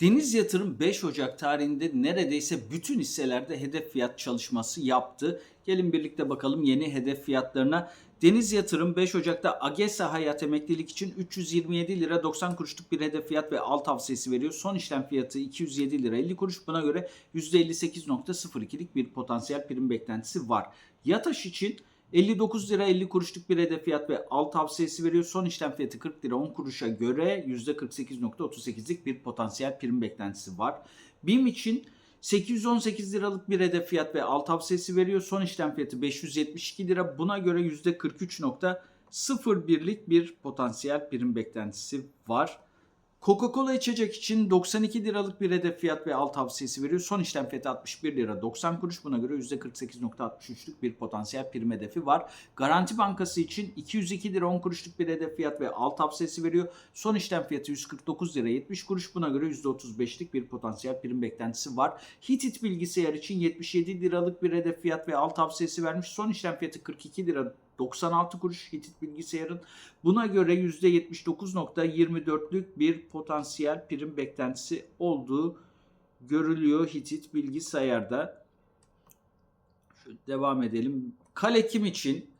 Deniz Yatırım 5 Ocak tarihinde neredeyse bütün hisselerde hedef fiyat çalışması yaptı. Gelin birlikte bakalım yeni hedef fiyatlarına. Deniz Yatırım 5 Ocak'ta AGESA Hayat Emeklilik için 327 lira 90 kuruşluk bir hedef fiyat ve al tavsiyesi veriyor. Son işlem fiyatı 207 lira 50 kuruş. Buna göre %58.02'lik bir potansiyel prim beklentisi var. Yataş için 59 lira 50 kuruşluk bir hedef fiyat ve al tavsiyesi veriyor. Son işlem fiyatı 40 lira 10 kuruşa göre %48.38'lik bir potansiyel prim beklentisi var. BİM için 818 liralık bir hedef fiyat ve al tavsiyesi veriyor. Son işlem fiyatı 572 lira. Buna göre %43.01'lik bir potansiyel prim beklentisi var. Coca-Cola içecek için 92 liralık bir hedef fiyat ve al tavsiyesi veriyor. Son işlem fiyatı 61 lira 90 kuruş. Buna göre %48.63'lük bir potansiyel prim hedefi var. Garanti Bankası için 202 lira 10 kuruşluk bir hedef fiyat ve al tavsiyesi veriyor. Son işlem fiyatı 149 lira 70 kuruş. Buna göre %35'lik bir potansiyel prim beklentisi var. Hitit bilgisayar için 77 liralık bir hedef fiyat ve al tavsiyesi vermiş. Son işlem fiyatı 42 lira 96 kuruş Hitit bilgisayarın. Buna göre %79.24'lük bir potansiyel prim beklentisi olduğu görülüyor Hitit bilgisayarda. Şöyle devam edelim. Kalekim için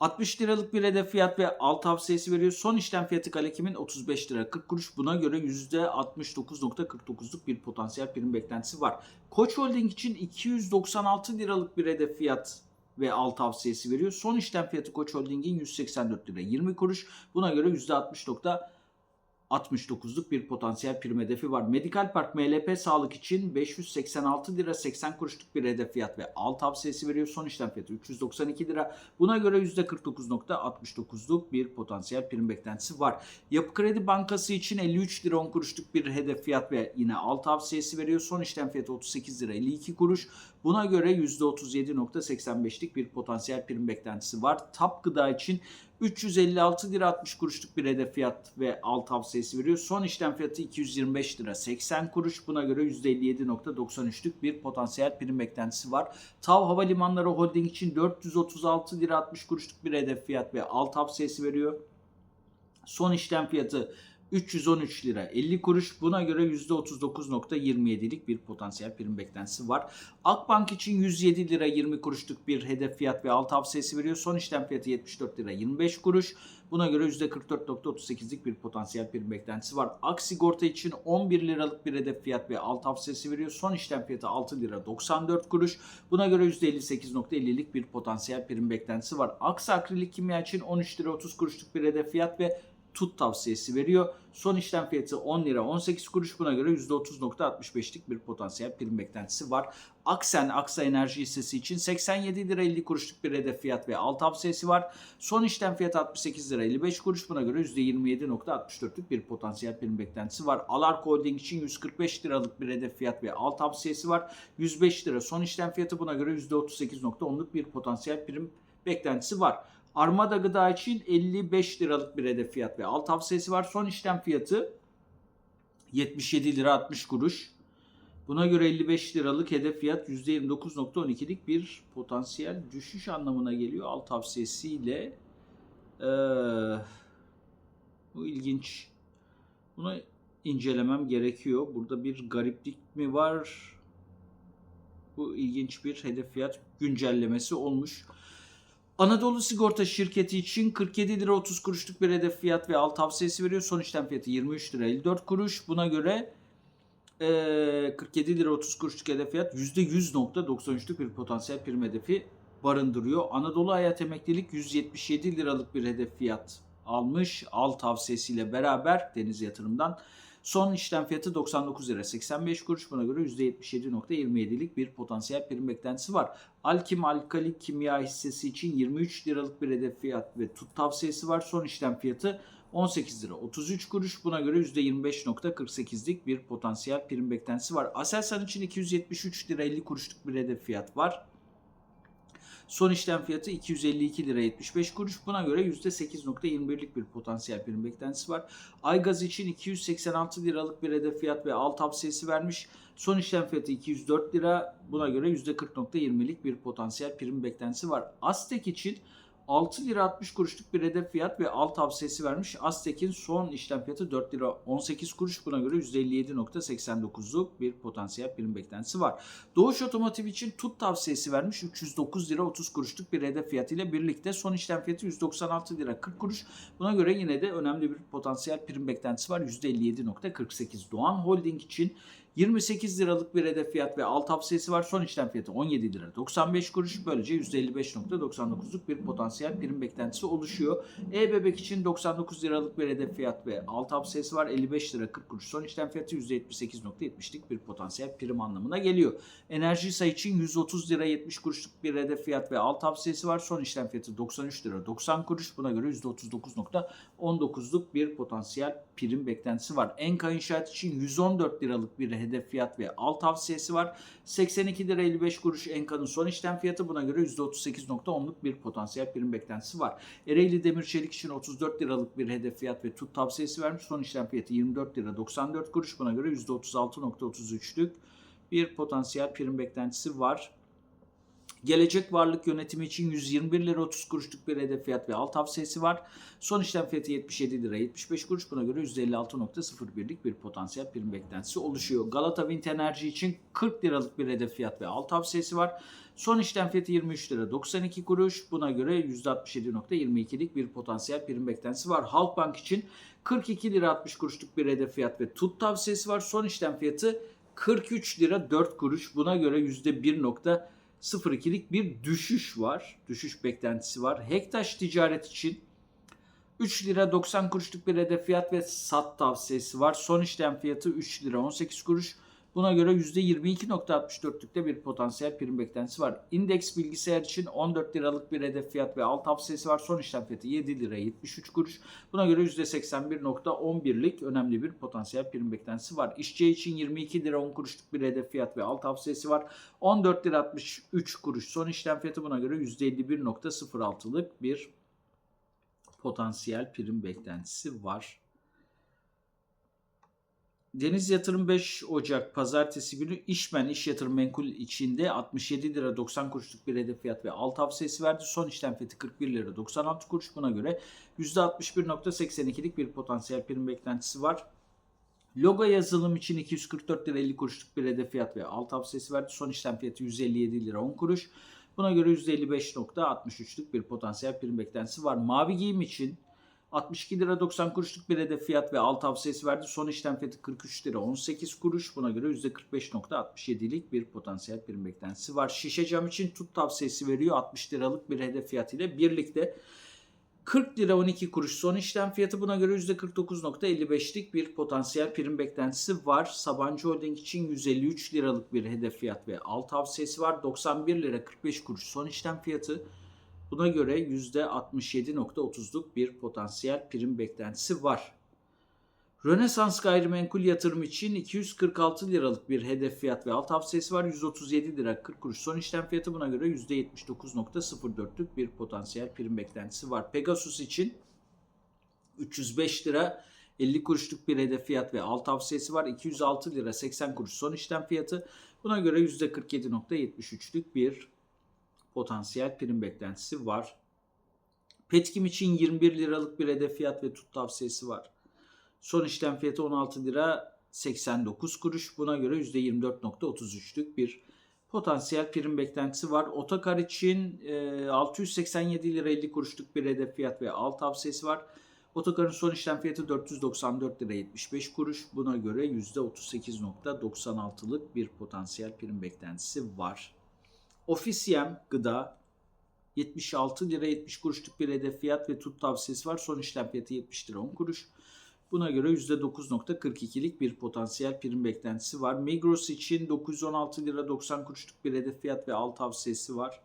60 liralık bir hedef fiyat ve al tavsiyesi veriyor. Son işlem fiyatı Kalekim'in 35 lira 40 kuruş. Buna göre %69.49'luk bir potansiyel prim beklentisi var. Koç Holding için 296 liralık bir hedef fiyat ve al tavsiyesi veriyor. Son işlem fiyatı Koç Holding'in 184 lira 20 kuruş. Buna göre %60.69'luk bir potansiyel prim hedefi var. Medikal Park MLP Sağlık için 586 lira 80 kuruşluk bir hedef fiyat ve al tavsiyesi veriyor. Son işlem fiyatı 392 lira. Buna göre %49.69'luk bir potansiyel prim beklentisi var. Yapı Kredi Bankası için 53 lira 10 kuruşluk bir hedef fiyat ve yine al tavsiyesi veriyor. Son işlem fiyatı 38 lira 52 kuruş. Buna göre %37.85'lik bir potansiyel prim beklentisi var. Tap Gıda için 356 lira 60 kuruşluk bir hedef fiyat ve al tavsiyesi veriyor. Son işlem fiyatı 225 lira 80 kuruş. Buna göre %57.93'lük bir potansiyel prim beklentisi var. Tav Havalimanları Holding için 436 lira 60 kuruşluk bir hedef fiyat ve al tavsiyesi veriyor. Son işlem fiyatı 313 lira 50 kuruş. Buna göre %39.27'lik bir potansiyel prim beklentisi var. Akbank için 107 lira 20 kuruşluk bir hedef fiyat ve al tavsiyesi veriyor. Son işlem fiyatı 74 lira 25 kuruş. Buna göre %44.38'lik bir potansiyel prim beklentisi var. Ak sigorta için 11 liralık bir hedef fiyat ve al tavsiyesi veriyor. Son işlem fiyatı 6 lira 94 kuruş. Buna göre %58.50'lik bir potansiyel prim beklentisi var. Aksa akrilik kimya için 13 lira 30 kuruşluk bir hedef fiyat ve tut tavsiyesi veriyor. Son işlem fiyatı 10 lira 18 kuruş buna göre %30.65'lik bir potansiyel prim beklentisi var. Aksen Aksa Enerji hissesi için 87 lira 50 kuruşluk bir hedef fiyat ve al tavsiyesi var. Son işlem fiyatı 68 lira 55 kuruş buna göre %27.64'lük bir potansiyel prim beklentisi var. Alark Holding için 145 liralık bir hedef fiyat ve al tavsiyesi var. 105 lira son işlem fiyatı buna göre %38.10'luk bir potansiyel prim beklentisi var. Armada Gıda için 55 liralık bir hedef fiyat ve al tavsiyesi var. Son işlem fiyatı 77 lira 60 kuruş. Buna göre 55 liralık hedef fiyat %29.12'lik bir potansiyel düşüş anlamına geliyor. Al tavsiyesiyle ee, bu ilginç. Bunu incelemem gerekiyor. Burada bir gariplik mi var? Bu ilginç bir hedef fiyat güncellemesi olmuş. Anadolu Sigorta Şirketi için 47 lira 30 kuruşluk bir hedef fiyat ve al tavsiyesi veriyor. Son işlem fiyatı 23 lira 54 kuruş. Buna göre e, 47 lira 30 kuruşluk hedef fiyat %100.93'lük bir potansiyel prim hedefi barındırıyor. Anadolu Hayat Emeklilik 177 liralık bir hedef fiyat almış. Al tavsiyesiyle beraber Deniz Yatırım'dan. Son işlem fiyatı 99 lira 85 kuruş. Buna göre %77.27'lik bir potansiyel prim beklentisi var. Alkim Alkali Kimya hissesi için 23 liralık bir hedef fiyat ve tut tavsiyesi var. Son işlem fiyatı 18 lira 33 kuruş. Buna göre %25.48'lik bir potansiyel prim beklentisi var. Aselsan için 273 lira 50 kuruşluk bir hedef fiyat var. Son işlem fiyatı 252 lira 75 kuruş. Buna göre %8.21'lik bir potansiyel prim beklentisi var. Aygaz için 286 liralık bir hedef fiyat ve al tavsiyesi vermiş. Son işlem fiyatı 204 lira. Buna göre %40.20'lik bir potansiyel prim beklentisi var. Aztek için 6 lira 60 kuruşluk bir hedef fiyat ve alt tavsiyesi vermiş. Aztek'in son işlem fiyatı 4 lira 18 kuruş. Buna göre %57.89'luk bir potansiyel prim beklentisi var. Doğuş Otomotiv için tut tavsiyesi vermiş. 309 lira 30 kuruşluk bir hedef fiyatı ile birlikte son işlem fiyatı 196 lira 40 kuruş. Buna göre yine de önemli bir potansiyel prim beklentisi var. %57.48. Doğan Holding için 28 liralık bir hedef fiyat ve alt tavsiyesi var. Son işlem fiyatı 17 lira 95 kuruş. Böylece %55.99'luk bir potansiyel prim beklentisi oluşuyor. E-Bebek için 99 liralık bir hedef fiyat ve alt tavsiyesi var. 55 lira 40 kuruş. Son işlem fiyatı %78.70'lik bir potansiyel prim anlamına geliyor. Enerji say için 130 lira 70 kuruşluk bir hedef fiyat ve alt tavsiyesi var. Son işlem fiyatı 93 lira 90 kuruş. Buna göre %39.19'luk bir potansiyel prim beklentisi var. Enka İnşaat için 114 liralık bir hedef fiyat ve alt tavsiyesi var. 82 lira 55 kuruş Enka'nın son işlem fiyatı buna göre %38.10'luk bir potansiyel prim beklentisi var. Ereğli Demir Çelik için 34 liralık bir hedef fiyat ve tut tavsiyesi vermiş. Son işlem fiyatı 24 lira 94 kuruş buna göre %36.33'lük bir potansiyel prim beklentisi var. Gelecek varlık yönetimi için 121 lira 30 kuruşluk bir hedef fiyat ve alt tavsiyesi var. Son işlem fiyatı 77 lira 75 kuruş. Buna göre %56.01'lik bir potansiyel prim beklentisi oluşuyor. Galata Wind Enerji için 40 liralık bir hedef fiyat ve alt tavsiyesi var. Son işlem fiyatı 23 lira 92 kuruş. Buna göre %67.22'lik bir potansiyel prim beklentisi var. Halkbank için 42 lira 60 kuruşluk bir hedef fiyat ve tut tavsiyesi var. Son işlem fiyatı 43 lira 4 kuruş. Buna göre %1. 0.2'lik bir düşüş var. Düşüş beklentisi var. Hektaş ticaret için 3 lira 90 kuruşluk bir hedef fiyat ve sat tavsiyesi var. Son işlem fiyatı 3 lira 18 kuruş. Buna göre %22.64'lükte bir potansiyel prim beklentisi var. İndeks bilgisayar için 14 liralık bir hedef fiyat ve alt tavsiyesi var. Son işlem fiyatı 7 lira 73 kuruş. Buna göre %81.11'lik önemli bir potansiyel prim beklentisi var. İşçi için 22 lira 10 kuruşluk bir hedef fiyat ve alt tavsiyesi var. 14 lira 63 kuruş. Son işlem fiyatı buna göre %51.06'lık bir potansiyel prim beklentisi var. Deniz Yatırım 5 Ocak Pazartesi günü İşmen İş Yatırım Menkul içinde 67 lira 90 kuruşluk bir hedef fiyat ve alt tavsiyesi verdi. Son işlem fiyatı 41 lira 96 kuruş. Buna göre %61.82'lik bir potansiyel prim beklentisi var. Logo yazılım için 244 lira 50 kuruşluk bir hedef fiyat ve alt tavsiyesi verdi. Son işlem fiyatı 157 lira 10 kuruş. Buna göre %55.63'lük bir potansiyel prim beklentisi var. Mavi giyim için 62 lira 90 kuruşluk bir hedef fiyat ve alt tavsiyesi verdi. Son işlem fiyatı 43 lira 18 kuruş. Buna göre %45.67'lik bir potansiyel prim beklentisi var. Şişe cam için tut tavsiyesi veriyor. 60 liralık bir hedef fiyatı ile birlikte 40 lira 12 kuruş son işlem fiyatı buna göre %49.55'lik bir potansiyel prim beklentisi var. Sabancı Holding için 153 liralık bir hedef fiyat ve alt tavsiyesi var. 91 lira 45 kuruş son işlem fiyatı. Buna göre %67.30'luk bir potansiyel prim beklentisi var. Rönesans gayrimenkul yatırım için 246 liralık bir hedef fiyat ve alt tavsiyesi var. 137 lira 40 kuruş son işlem fiyatı buna göre %79.04'lük bir potansiyel prim beklentisi var. Pegasus için 305 lira 50 kuruşluk bir hedef fiyat ve alt tavsiyesi var. 206 lira 80 kuruş son işlem fiyatı. Buna göre %47.73'lük bir potansiyel prim beklentisi var. Petkim için 21 liralık bir hedef fiyat ve tut tavsiyesi var. Son işlem fiyatı 16 lira 89 kuruş. Buna göre %24.33'lük bir potansiyel prim beklentisi var. Otokar için 687 lira 50 kuruşluk bir hedef fiyat ve alt tavsiyesi var. Otokarın son işlem fiyatı 494 lira 75 kuruş. Buna göre %38.96'lık bir potansiyel prim beklentisi var. Ofisiyem gıda 76 lira 70 kuruşluk bir hedef fiyat ve tut tavsiyesi var. Son işlem fiyatı 70 lira 10 kuruş. Buna göre %9.42'lik bir potansiyel prim beklentisi var. Migros için 916 lira 90 kuruşluk bir hedef fiyat ve alt tavsiyesi var.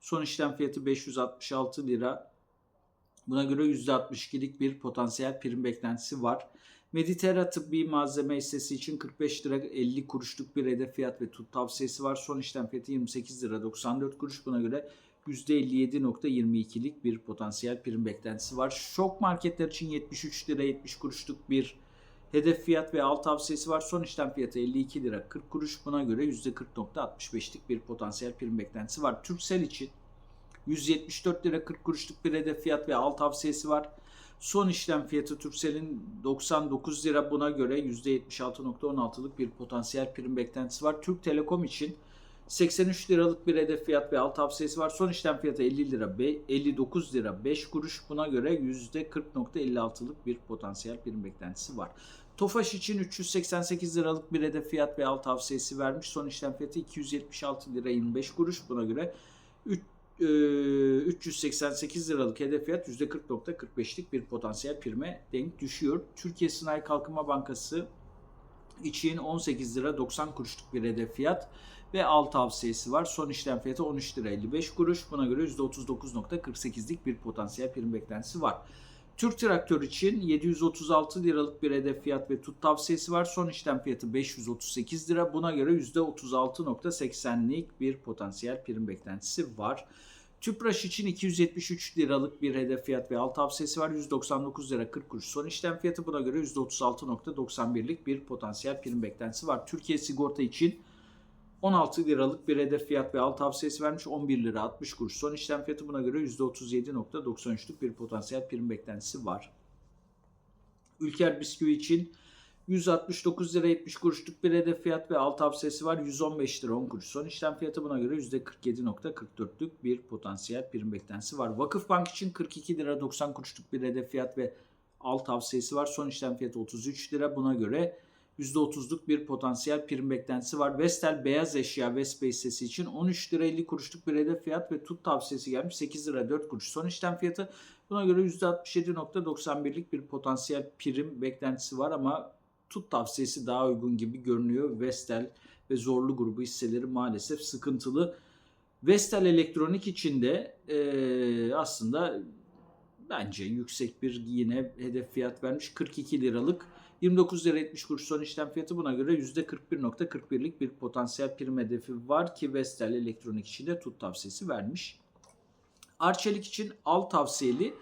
Son işlem fiyatı 566 lira. Buna göre %62'lik bir potansiyel prim beklentisi var. Mediterra tıbbi malzeme hissesi için 45 lira 50 kuruşluk bir hedef fiyat ve tut tavsiyesi var. Son işlem fiyatı 28 lira 94 kuruş. Buna göre %57.22'lik bir potansiyel prim beklentisi var. Şok marketler için 73 lira 70 kuruşluk bir hedef fiyat ve alt tavsiyesi var. Son işlem fiyatı 52 lira 40 kuruş. Buna göre %40.65'lik bir potansiyel prim beklentisi var. Turkcell için 174 lira 40 kuruşluk bir hedef fiyat ve al tavsiyesi var. Son işlem fiyatı Turkcell'in 99 lira buna göre %76.16'lık bir potansiyel prim beklentisi var. Türk Telekom için 83 liralık bir hedef fiyat ve al tavsiyesi var. Son işlem fiyatı 50 lira, 59 lira 5 kuruş. Buna göre %40.56'lık bir potansiyel prim beklentisi var. Tofaş için 388 liralık bir hedef fiyat ve al tavsiyesi vermiş. Son işlem fiyatı 276 lira 25 kuruş. Buna göre 388 liralık hedef fiyat %40.45'lik bir potansiyel prime denk düşüyor. Türkiye Sanayi Kalkınma Bankası için 18 lira 90 kuruşluk bir hedef fiyat ve al tavsiyesi var. Son işlem fiyatı 13 lira 55 kuruş. Buna göre %39.48'lik bir potansiyel prim beklentisi var. Türk Traktör için 736 liralık bir hedef fiyat ve tut tavsiyesi var. Son işlem fiyatı 538 lira. Buna göre %36.80'lik bir potansiyel prim beklentisi var. Tüpraş için 273 liralık bir hedef fiyat ve alt tavsiyesi var. 199 lira 40 kuruş son işlem fiyatı. Buna göre %36.91'lik bir potansiyel prim beklentisi var. Türkiye Sigorta için 16 liralık bir hedef fiyat ve alt tavsiyesi vermiş 11 lira 60 kuruş. Son işlem fiyatı buna göre %37.93'lük bir potansiyel prim beklentisi var. Ülker Bisküvi için 169 lira 70 kuruşluk bir hedef fiyat ve alt tavsiyesi var. 115 lira 10 kuruş. Son işlem fiyatı buna göre %47.44'lük bir potansiyel prim beklentisi var. Vakıfbank için 42 lira 90 kuruşluk bir hedef fiyat ve alt tavsiyesi var. Son işlem fiyatı 33 lira. Buna göre %30'luk bir potansiyel prim beklentisi var. Vestel beyaz eşya Vespa hissesi için 13 lira 50 kuruşluk bir hedef fiyat ve tut tavsiyesi gelmiş 8 lira 4 kuruş. Son işlem fiyatı buna göre %67.91'lik bir potansiyel prim beklentisi var ama tut tavsiyesi daha uygun gibi görünüyor. Vestel ve Zorlu grubu hisseleri maalesef sıkıntılı. Vestel Elektronik için de aslında bence yüksek bir yine hedef fiyat vermiş. 42 liralık 29 lira 70 kuruş son işlem fiyatı buna göre %41.41'lik bir potansiyel prim hedefi var ki Vestel Elektronik için de tut tavsiyesi vermiş. Arçelik için al tavsiyeli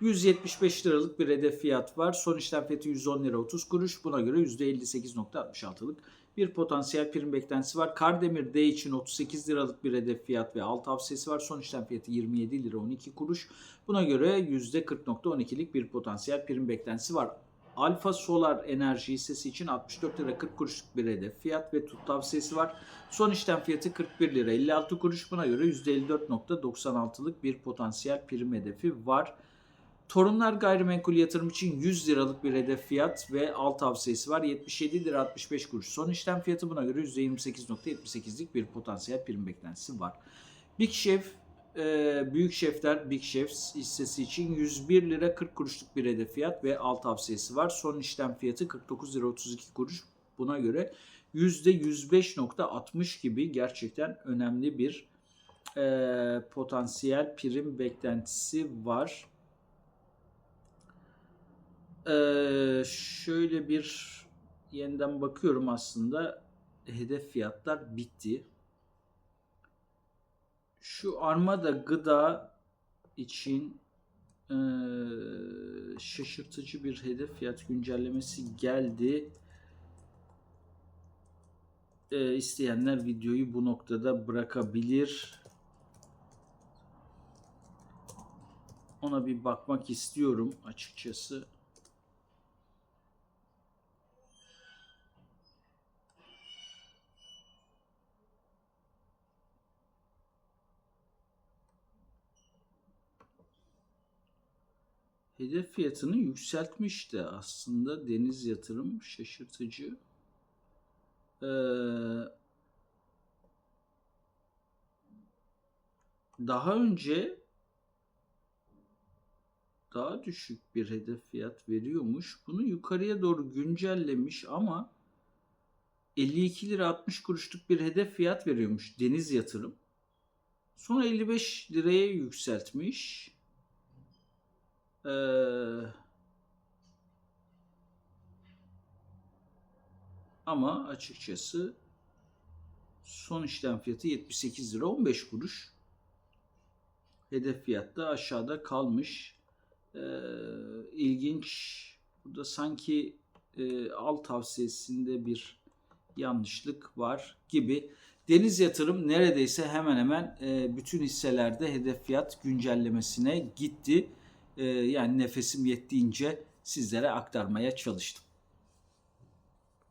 175 liralık bir hedef fiyat var. Son işlem fiyatı 110 lira 30 kuruş. Buna göre %58.66'lık bir potansiyel prim beklentisi var. Kardemir D için 38 liralık bir hedef fiyat ve al tavsiyesi var. Son işlem fiyatı 27 lira 12 kuruş. Buna göre %40.12'lik bir potansiyel prim beklentisi var. Alfa Solar Enerji hissesi için 64 lira 40 kuruşluk bir hedef fiyat ve tut tavsiyesi var. Son işlem fiyatı 41 lira 56 kuruş. Buna göre %54.96'lık bir potansiyel prim hedefi var. Torunlar gayrimenkul yatırım için 100 liralık bir hedef fiyat ve al tavsiyesi var. 77 lira 65 kuruş. Son işlem fiyatı buna göre %28.78'lik bir potansiyel prim beklentisi var. Big Chef e, büyük şefler Big Chefs hissesi için 101 lira 40 kuruşluk bir hedef fiyat ve al tavsiyesi var. Son işlem fiyatı 49 lira 32 kuruş. Buna göre %105.60 gibi gerçekten önemli bir e, potansiyel prim beklentisi var. Ee, şöyle bir yeniden bakıyorum aslında hedef fiyatlar bitti. Şu armada gıda için e, şaşırtıcı bir hedef fiyat güncellemesi geldi. E, isteyenler videoyu bu noktada bırakabilir. Ona bir bakmak istiyorum açıkçası. Hedef fiyatını yükseltmişti aslında deniz yatırım şaşırtıcı. Ee, daha önce daha düşük bir hedef fiyat veriyormuş. Bunu yukarıya doğru güncellemiş ama 52 lira 60 kuruşluk bir hedef fiyat veriyormuş deniz yatırım. Sonra 55 liraya yükseltmiş. Ee, ama açıkçası son işlem fiyatı 78 lira 15 kuruş. Hedef fiyatta aşağıda kalmış. Ee, ilginç. Burada sanki e, al tavsiyesinde bir yanlışlık var gibi. Deniz Yatırım neredeyse hemen hemen e, bütün hisselerde hedef fiyat güncellemesine gitti. E, yani nefesim yettiğince sizlere aktarmaya çalıştım.